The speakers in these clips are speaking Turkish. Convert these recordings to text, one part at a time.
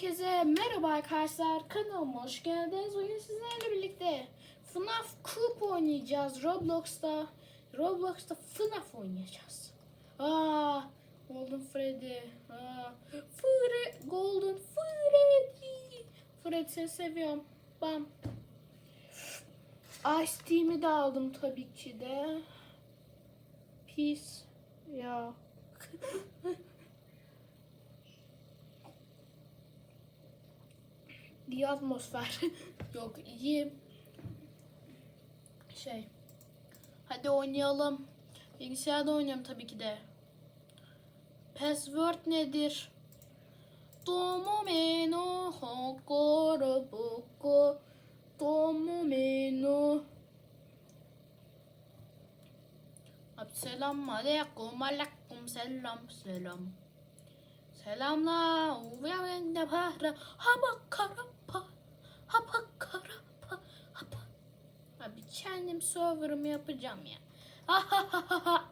Herkese merhaba arkadaşlar. Kanalıma hoş geldiniz. Bugün sizlerle birlikte FNAF Coop oynayacağız. Roblox'ta. Roblox'ta FNAF oynayacağız. Aa, Golden Freddy. Aa, Fre Golden Freddy. Freddy seni seviyorum. Bam. Ice Tea'mi de aldım tabii ki de. Peace. Ya. İyi atmosfer. Yok iyi. Şey. Hadi oynayalım. Bilgisayarda oynayalım tabii ki de. Password nedir? Tomomeno hokoro boko Tomomeno Abi selam aleyküm aleyküm selam selam Selamlar uyanında para hava hapa kara hapa hapa. Abi kendim server'ımı yapacağım ya. Ahahaha.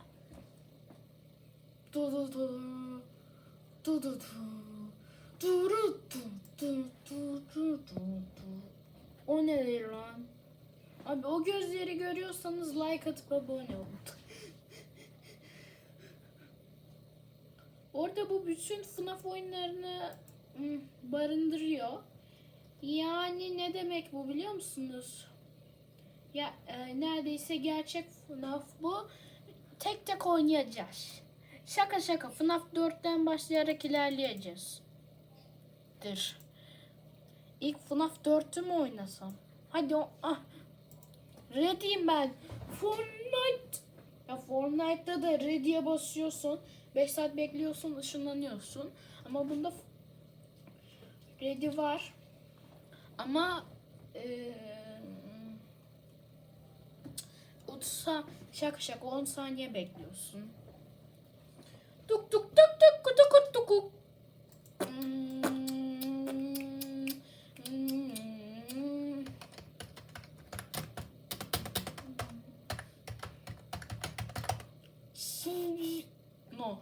Du du du. Du du du. Du du du du du du. O ne lan? Abi o gözleri görüyorsanız like atıp abone olun. Orada bu bütün FNAF oyunlarını hmm, barındırıyor. Yani ne demek bu biliyor musunuz? Ya e, neredeyse gerçek FNAF bu. Tek tek oynayacağız. Şaka şaka FNAF 4'ten başlayarak ilerleyeceğiz. Dır. İlk FNAF 4'ü mü oynasam? Hadi o... Ah. Ready'im ben. Fortnite. Ya Fortnite'da da ready'e basıyorsun. 5 saat bekliyorsun, ışınlanıyorsun. Ama bunda ready var. Ama eee 30 sa- şaka şaka 10 saniye bekliyorsun. Tuk tuk tuk tuk tuk tuk tuk hmm. Şimdi no.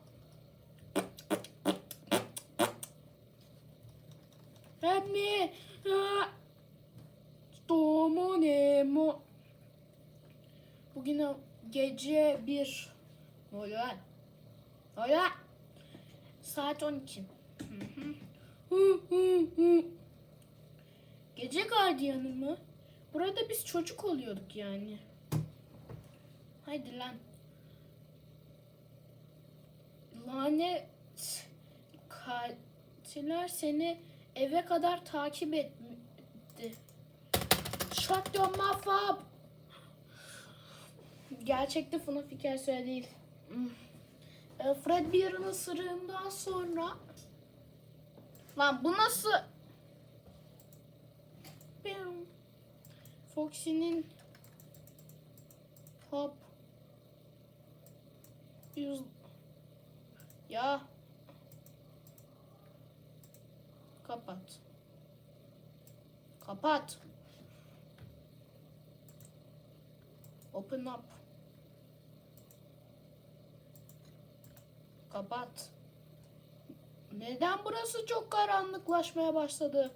Anne. Ah. Domo Nemo. Bugün o gece bir. Ne oluyor lan? Ne oluyor lan? Saat 12. Hı hı. Hı hı hı. Gece gardiyanı mı? Burada biz çocuk oluyorduk yani. Haydi lan. Lanet katiller seni eve kadar takip etti. Shut your mouth up. Gerçekte FNAF hikayesi öyle değil. Hmm. E, Fred bir ısırığından sonra Lan bu nasıl. Foxy'nin Hop Yüz Ya Kapat Kapat Open up Kapat. Neden burası çok karanlıklaşmaya başladı?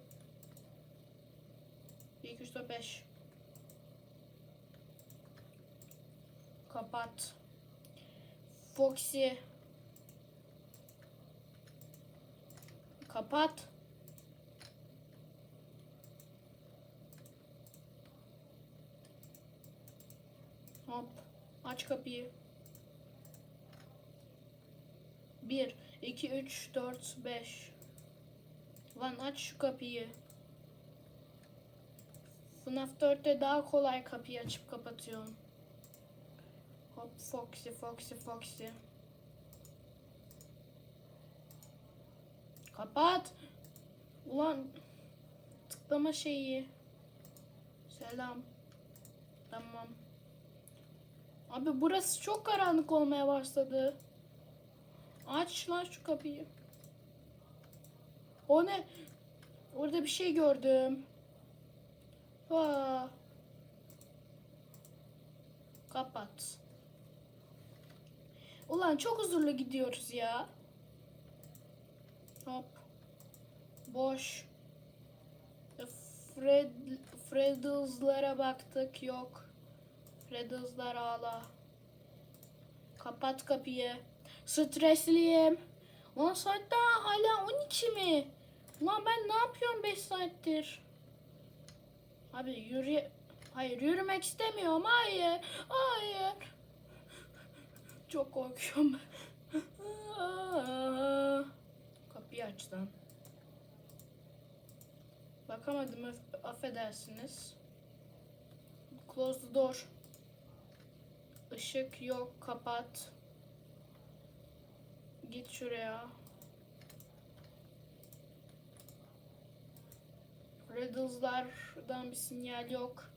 1, 2, 3, 4, 5 Kapat. Foxy. Kapat. Hop. Aç kapıyı 1 2 3 4 5 Lan aç şu kapıyı FNAF 4'te daha kolay kapıyı açıp kapatıyorsun. Hop Foxy Foxy Foxy. Kapat. Ulan tıklama şeyi. Selam. Tamam. Abi burası çok karanlık olmaya başladı. Aç lan şu kapıyı. O ne? Orada bir şey gördüm. Ha. Kapat. Ulan çok huzurlu gidiyoruz ya. Hop. Boş. Fred, Freddles'lara baktık. Yok. Freddles'lar ağla. Kapat kapıyı. Stresliyim. Lan saat daha hala 12 mi? Lan ben ne yapıyorum 5 saattir? Abi yürü... Hayır yürümek istemiyorum. Hayır. Hayır. Çok korkuyorum. Kapıyı aç lan. Bakamadım aff- affedersiniz. Close the door. Işık yok kapat. Git şuraya. Riddles'lardan bir sinyal yok.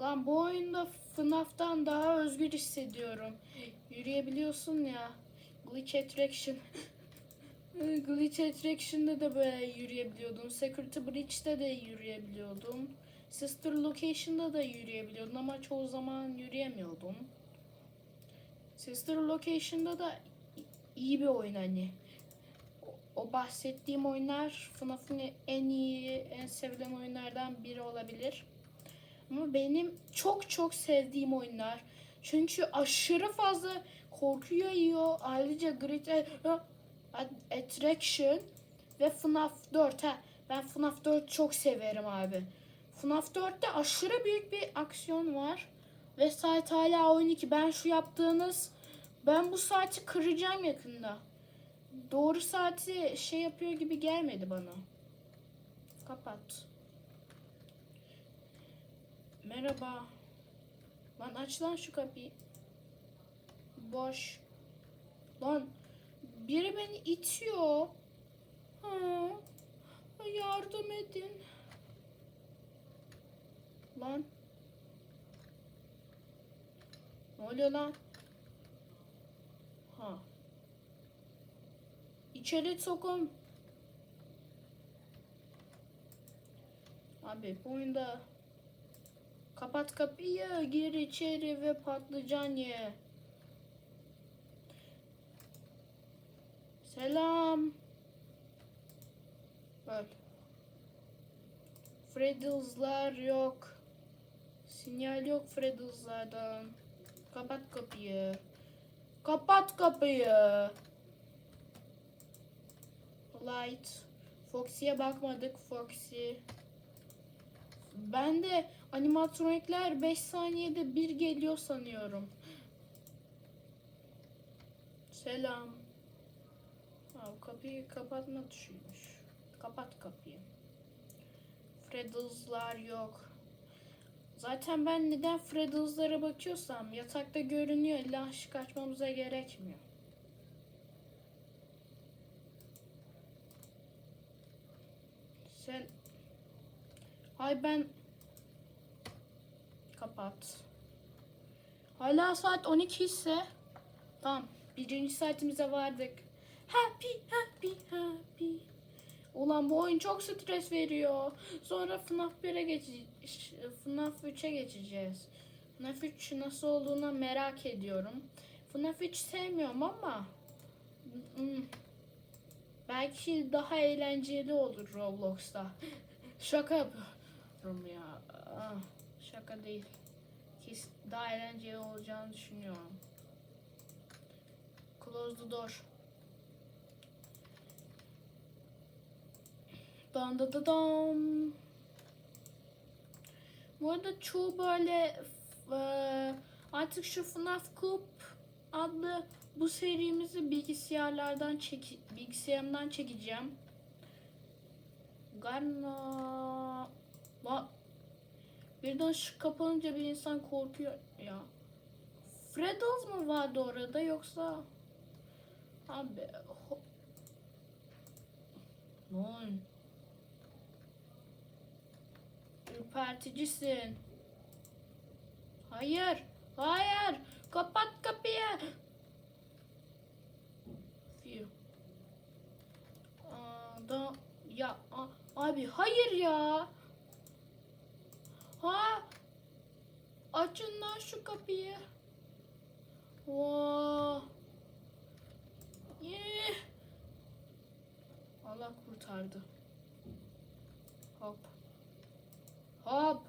Lan bu oyunda FNAF'tan daha özgür hissediyorum. Yürüyebiliyorsun ya. Glitch Attraction. Glitch Attraction'da da böyle yürüyebiliyordun. Security Breach'te de yürüyebiliyordun. Sister Location'da da yürüyebiliyordun ama çoğu zaman yürüyemiyordun. Sister Location'da da iyi bir oyun hani. O- bahsettiğim oyunlar FNAF'ın en iyi, en sevilen oyunlardan biri olabilir. Ama benim çok çok sevdiğim oyunlar. Çünkü aşırı fazla korku yayıyor. Ayrıca Great Attraction ve FNAF 4. Ha, ben FNAF 4 çok severim abi. FNAF 4'te aşırı büyük bir aksiyon var. Ve saat hala 12. Ben şu yaptığınız... Ben bu saati kıracağım yakında. Doğru saati şey yapıyor gibi gelmedi bana. Kapat. Merhaba. Lan aç lan şu kapıyı. Boş. Lan biri beni itiyor. Ha, yardım edin. Lan. Ne oluyor lan? Ha. İçeri sokun. Abi bu oyunda kapat kapıyı gir içeri ve patlıcan ye. Selam. Öl. Freddles'lar yok. Sinyal yok Freddles'lardan. Kapat kapıyı. Kapat kapıyı. Light. Foxy'ye bakmadık Foxy. Ben de animatronikler 5 saniyede bir geliyor sanıyorum. Selam. Ha, bu kapıyı kapatma tuşuymuş. Kapat kapıyı. Freddles'lar yok. Zaten ben neden Freddles'lara bakıyorsam yatakta görünüyor. İlla ışık açmamıza gerekmiyor. Sen... Hay ben... Kapat. Hala saat 12 ise... Tamam. Birinci saatimize vardık. Happy, happy, happy. Ulan bu oyun çok stres veriyor. Sonra FNAF 1'e geçeceğiz. FNAF 3'e geçeceğiz. FNAF 3 nasıl olduğuna merak ediyorum. FNAF 3 sevmiyorum ama hmm, belki daha eğlenceli olur Roblox'ta. Şaka yapıyorum ya. Ah, Şaka değil. Daha eğlenceli olacağını düşünüyorum. Close the door. Dan da da dam. Bu arada çoğu böyle e, artık şu FNAF Coop adlı bu serimizi bilgisayarlardan çek bilgisayarımdan çekeceğim. Garna La birden şu kapanınca bir insan korkuyor ya. Freddles mı vardı orada yoksa abi Lan. Ürperticisin. Hayır. Hayır. Kapat kapıyı. Aa, da ya a- abi hayır ya. Ha? Açın lan şu kapıyı. Vaa. Yeah. Allah kurtardı. Hop. Hop.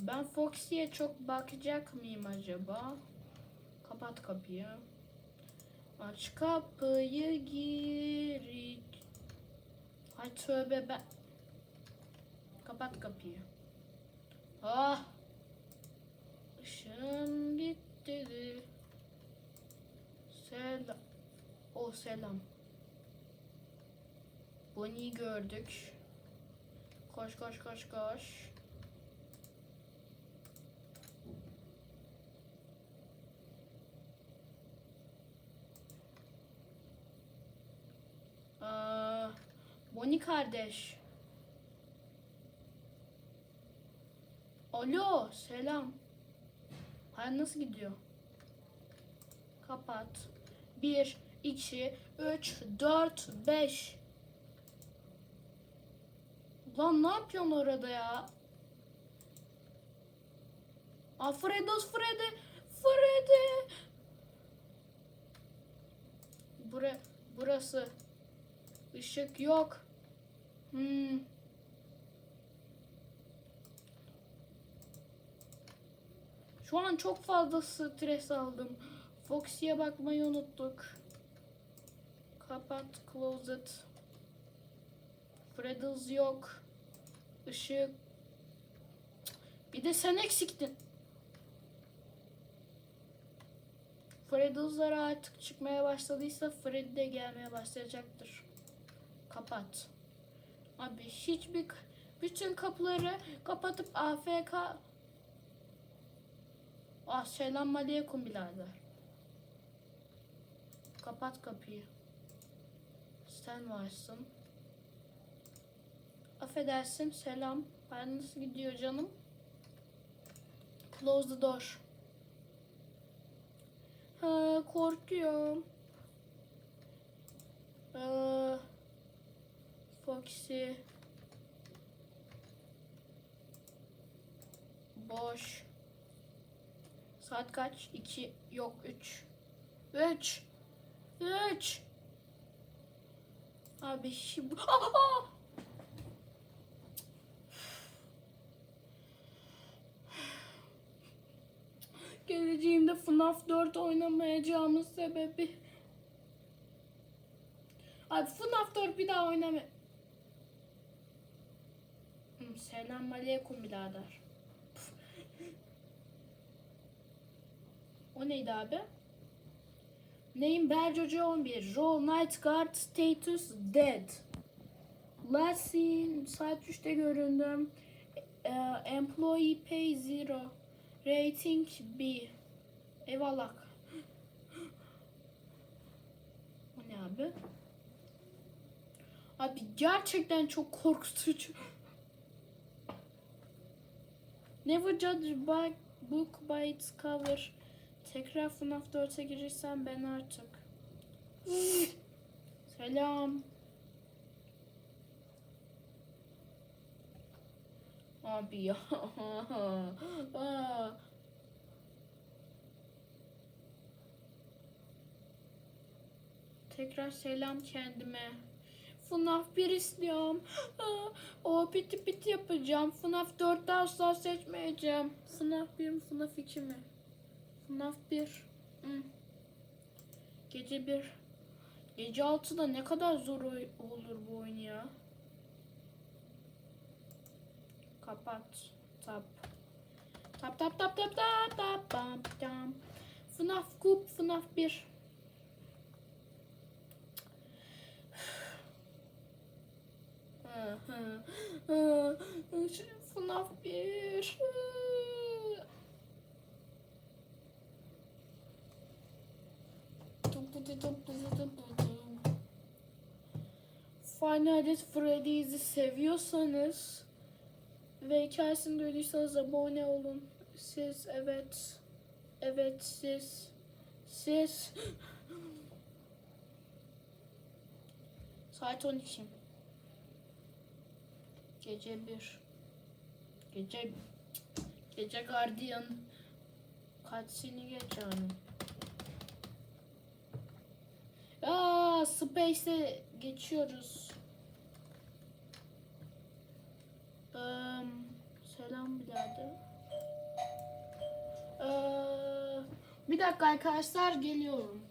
Ben Foxy'ye çok bakacak mıyım acaba? Kapat kapıyı. Aç kapıyı gir. Ay tövbe ben. Kapat kapıyı. Ah. Işığım gitti. Selam. O selam. Bonnie'yi gördük. Koş koş koş koş. Aa, Bonnie kardeş. Alo, selam. Hayır nasıl gidiyor? Kapat. 1, 2, 3, 4, 5. Lan ne yapıyorsun orada ya? Aa, Fredos Freddy. Freddy. Bura, burası. Işık yok. Hmm. Şu an çok fazla stres aldım. Foxy'ye bakmayı unuttuk. Kapat closet. Freddles yok. Işık. Bir de sen eksiktin. Freddles'lar artık çıkmaya başladıysa Freddy de gelmeye başlayacaktır. Kapat. Abi hiçbir bütün kapıları kapatıp AFK Ah selam aleyküm birader. Kapat kapıyı. Sen varsın. Affedersin selam. Ben nasıl gidiyor canım? Close the door. Ha, korkuyorum. Aa, Foxy. Boş. Saat kaç? 2 yok 3. 3. 3. Abi şimdi! Geleceğimde FNAF 4 oynamayacağımın sebebi Abi FNAF 4 bir daha oynama. Hmm, Selam aleyküm birader. O neydi abi? Name Bercocu 11. Role Night Guard Status Dead. Last seen saat 3'te göründüm. Ee, employee pay zero. Rating B. Eyvallah. O ne abi? Abi gerçekten çok korkutucu. Never judge by book by its cover. Tekrar FNAF 4'e girsem ben artık. Selam. Abi ya. Tekrar selam kendime. FNAF 1 istiyorum. O piti piti yapacağım. FNAF 4'te asla seçmeyeceğim. FNAF 1 mi FNAF 2 mi? FNAF 1. Hı. Gece 1. Gece 6'da ne kadar zor olur bu oyun ya. Kapat. Tap. Tap tap tap tap tap tap tap tap. FNAF Coop FNAF 1. Hı hı. Hı. FNAF 1. Final Freddy's'i seviyorsanız ve hikayesini duyduysanız abone olun. Siz evet. Evet siz. Siz. Saat 12. Gece 1. Gece Gece Guardian kaçsini geç yani. Aa, Space'e geçiyoruz. Eee, selam birader. Eee, bir dakika arkadaşlar geliyorum.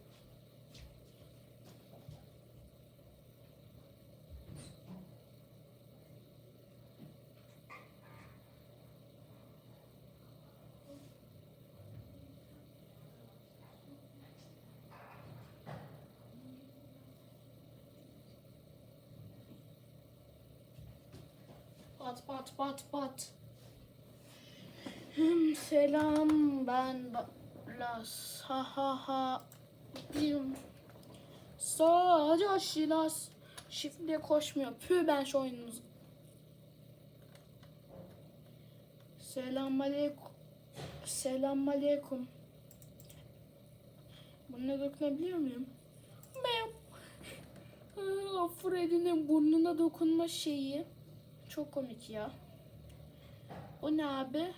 Pat pat pat pat. Selam ben Las ha ha ha. Bim. Sadece Şilas. Şifre koşmuyor. Pü ben şu oyununuzu. Selam aleyküm. Selam aleyküm. Buna dokunabiliyor muyum? Aa, Freddy'nin burnuna dokunma şeyi. Çok komik ya. O ne abi?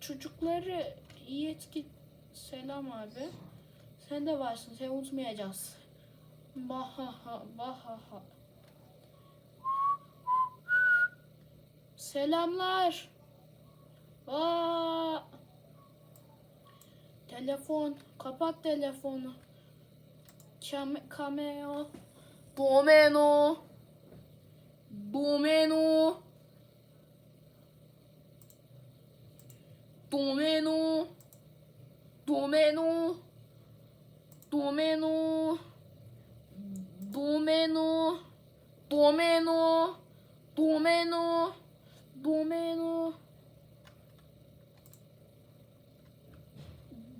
Çocukları iyi etki... Selam abi. Sen de varsın. Seni unutmayacağız. Bahaha, bahaha. Selamlar. Aa. Telefon. Kapat telefonu. Kam cameo. ドメノドメノドメノドメノドメノドメノドメノ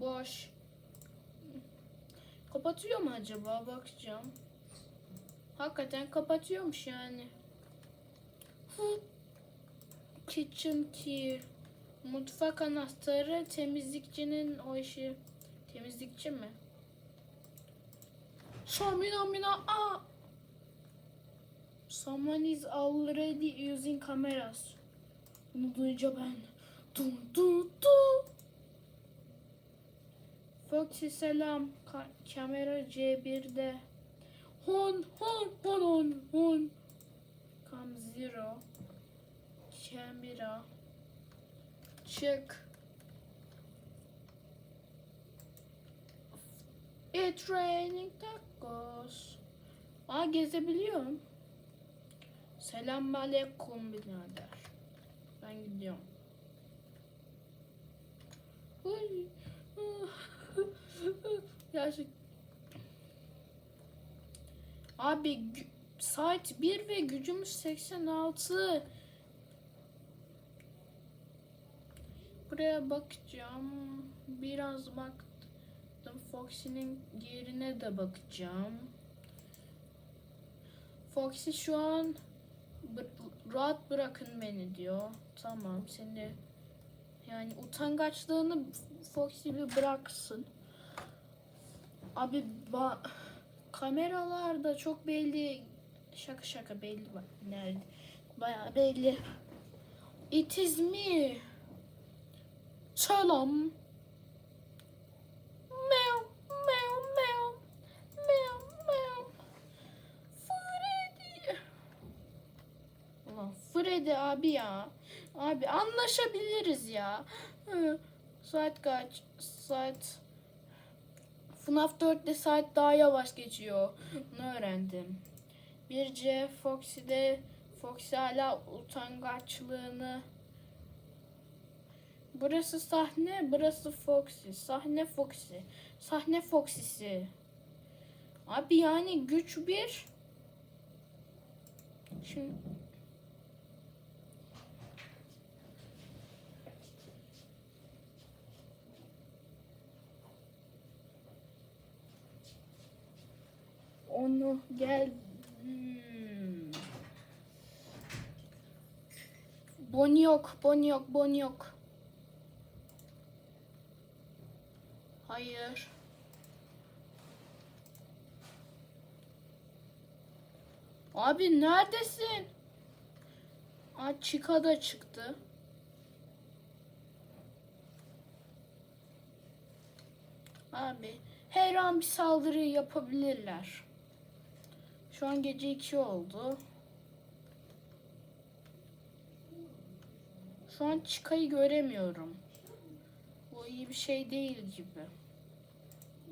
Boş. Kapatıyor mu acaba? Bakacağım. Hakikaten kapatıyormuş yani. Kitchen key. Mutfak anahtarı temizlikçinin o işi. Temizlikçi mi? Şamina mina a. Someone is already using cameras. Bunu duyunca ben du du du. Foxy selam. Ka- kamera C1'de. Hon hon hon hon hon. Cam zero. Kamera. Çık. It's raining tacos. Aa gezebiliyorum. Selam aleyküm birader. Ben gidiyorum. Uy. Gerçek. Abi saat 1 ve gücümüz 86. Buraya bakacağım. Biraz baktım. Foxy'nin yerine de bakacağım. Foxy şu an "Bı- rahat bırakın beni diyor. Tamam seni yani utangaçlığını Foxy bir bıraksın. Abi ba kameralarda çok belli şaka şaka belli bak nerede bayağı belli. It is me. Selam. Meow, meow, meow. Meow, meow. Freddy. Ulan Freddy abi ya. Abi anlaşabiliriz ya. Hı. Saat kaç? Saat... FNAF 4'te saat daha yavaş geçiyor. Bunu öğrendim. Bir C Foxy'de Foxy hala utangaçlığını Burası sahne, burası Foxy. Sahne Foxy. Sahne Foxy'si. Abi yani güç bir. Şimdi onu gel hmm. Boni yok, boni yok, boni yok. Hayır. Abi neredesin? Aa Chica da çıktı. Abi her an bir saldırı yapabilirler. Şu an gece 2 oldu. Şu an çıkayı göremiyorum. Bu iyi bir şey değil gibi.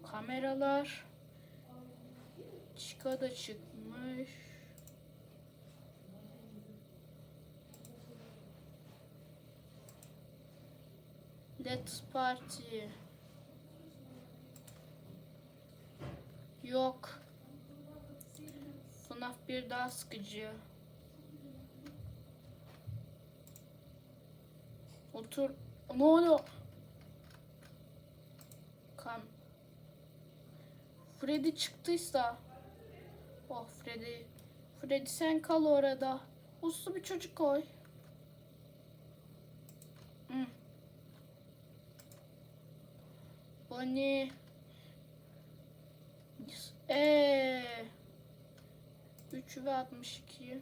Kameralar Çıka da çıkmış. Let's party. Yok. FNAF bir daha sıkıcı. Otur. Ne oluyor? Kan. Freddy çıktıysa. Oh Freddy. Freddy sen kal orada. Uslu bir çocuk koy. Hı. Bonnie. Eee. 3 ve 62.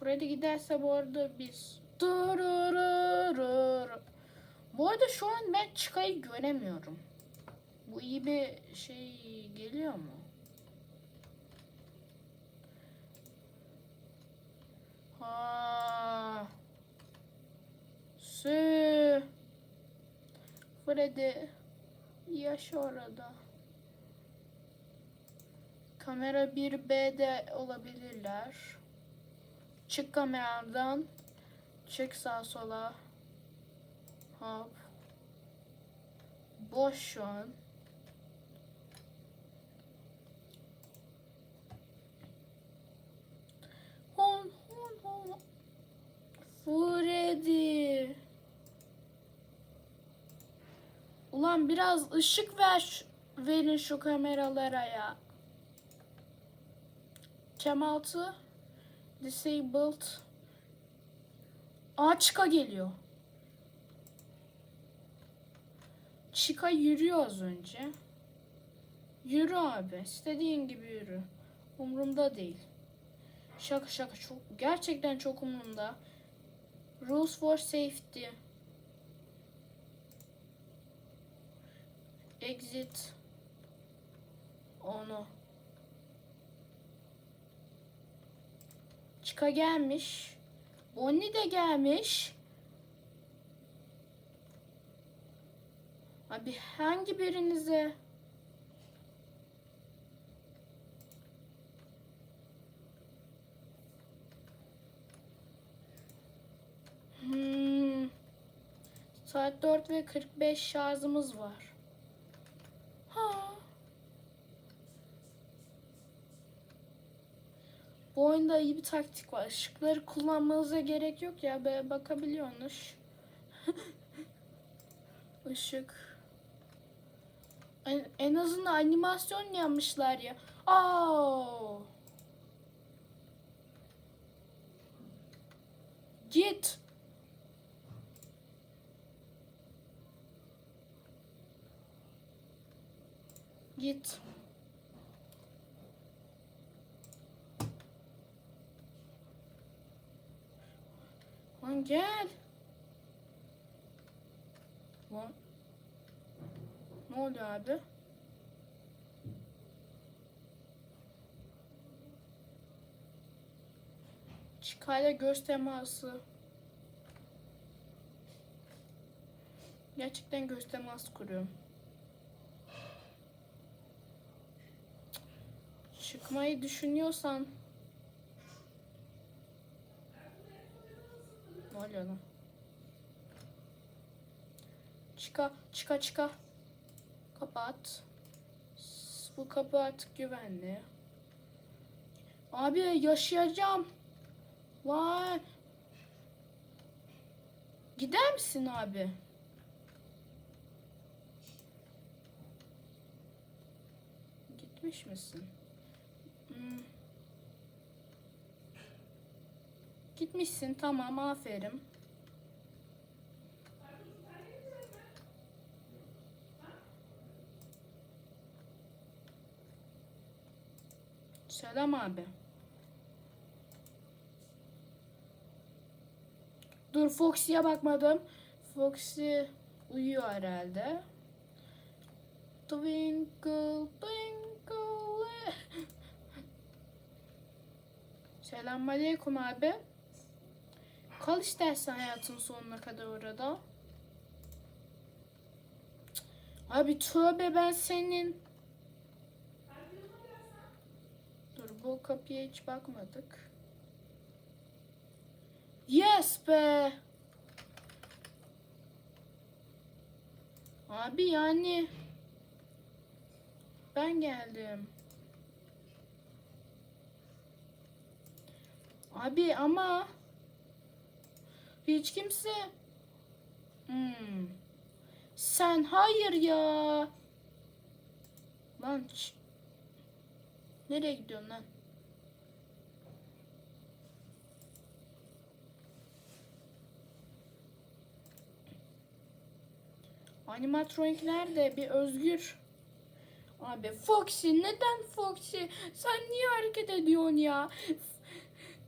Freddy giderse bu arada biz. Bu arada şu an ben çıkayı göremiyorum. Bu iyi bir şey geliyor mu? Ha. Sü. Freddy. Yaşa orada. Kamera 1B'de olabilirler. Çık kameradan. Çık sağa sola. Hop. Boş şu an. Hon hon hon. Freddy. Ulan biraz ışık ver verin şu kameralara ya. Cam altı. Disabled. Aa Chica geliyor. Chica yürüyor az önce. Yürü abi. İstediğin gibi yürü. Umurumda değil. Şaka şaka çok gerçekten çok umurumda. Rules for safety. Exit. Onu. Chica gelmiş. Bonnie de gelmiş. Abi hangi birinize? Hmm. Saat 4 ve 45 şarjımız var. Ha. Bu oyunda iyi bir taktik var. Işıkları kullanmanıza gerek yok ya. Böyle bakabiliyorsunuz. Işık. En, azından animasyon yapmışlar ya. Aa! Git. Git. Lan gel. Lan. Ne oluyor abi? Çıkayla göz teması. Gerçekten göz teması kuruyorum. Çıkmayı düşünüyorsan Ne oluyor lan? Çıka, çıka, çıka. Kapat. Bu kapı artık güvenli. Abi yaşayacağım. Vay. Gider misin abi? Gitmiş misin? Hmm. Gitmişsin tamam aferin. Selam abi. Dur Foxy'ye bakmadım. Foxy uyuyor herhalde. Twinkle twinkle Selamünaleyküm abi. Kal istersen hayatın sonuna kadar orada. Abi tövbe ben senin. Dur bu kapıya hiç bakmadık. Yes be. Abi yani ben geldim. Abi ama hiç kimse Hmm. Sen hayır ya. Lan Nereye gidiyorsun lan? Animatronikler de bir özgür. Abi Foxy neden Foxy? Sen niye hareket ediyorsun ya?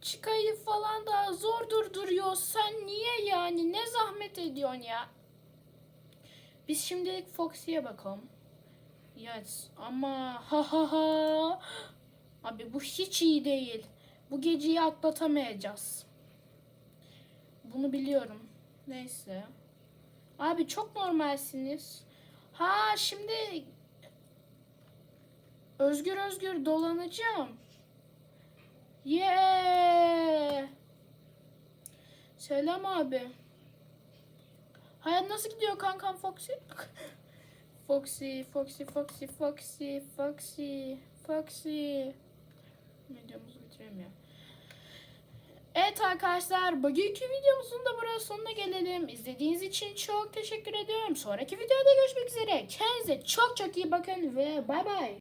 Çıkayı falan da zor durduruyor. Sen niye yani? Ne zahmet ediyorsun ya? Biz şimdilik Foxy'ye bakalım. Yes ama ha ha ha. Abi bu hiç iyi değil. Bu geceyi atlatamayacağız. Bunu biliyorum. Neyse. Abi çok normalsiniz. Ha şimdi özgür özgür dolanacağım. Yeah. Selam abi. Hayat nasıl gidiyor kankam Foxy? Foxy, Foxy, Foxy, Foxy, Foxy, Foxy. Videomuzu bitirelim ya. Evet arkadaşlar bugünkü videomuzun da buraya sonuna gelelim. İzlediğiniz için çok teşekkür ediyorum. Sonraki videoda görüşmek üzere. Kendinize çok çok iyi bakın ve bay bay.